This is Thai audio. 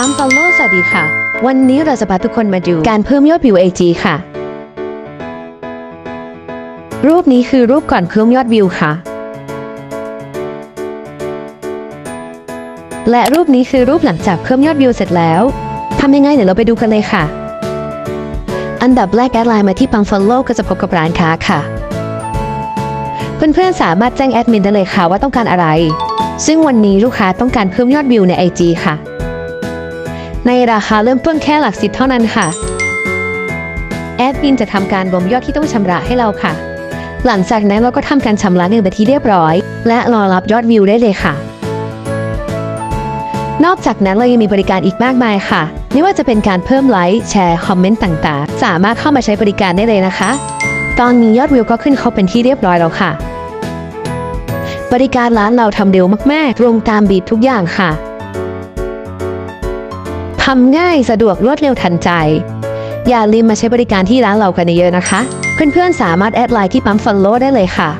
อัมฟอลโลสวัสดีค่ะ วันนี้เราจะพาทุกคนมาดูการเพิ่มยอดวิว IG ค่ะ รูปนี้คือรูปก่อนเพิ่มยอดวิวค่ะ และรูปนี้คือรูปหลังจากเพิ่มยอดวิวเสร็จแล้วทำยังไงเดี๋ยวเราไปดูกันเลยค่ะ อันดับแรกแอดไลน์มาที่ปังฟอลโล่ก็จะพบกับร้านค้าค่ะ เพื่อนๆสามารถแจ้งแอดมินได้เลยค่ะว่าต้องการอะไร ซึ่งวันนี้ลูกค้าต้องการเพิ่มยอดวิวใน IG ค่ะ ในราคาเริ่มต้นแค่หลักสิบเท่านั้นค่ะ แอดมินจะทำการรวมยอดที่ต้องชำระให้เราค่ะ หลังจากนั้นเราก็ทำการชำระเงินไปที่เรียบร้อย และรอรับยอดวิวได้เลยค่ะ นอกจากนั้นเรายังมีบริการอีกมากมายค่ะ ไม่ว่าจะเป็นการเพิ่มไลค์แชร์คอมเมนต์ต่างๆ สามารถเข้ามาใช้บริการได้เลยนะคะ ตอนนี้ยอดวิวก็ขึ้นเขาเป็นที่เรียบร้อยแล้วค่ะ บริการร้านเราทำเร็วมากๆตรงตามบีบทุกอย่างค่ะ ทำง่ายสะดวกรวดเร็วทันใจ อย่าลืมมาใช้บริการที่ร้านเรากันเยอะนะคะ เพื่อนๆสามารถแอดไลน์ที่ปั๊มฟอลโล่ได้เลยค่ะ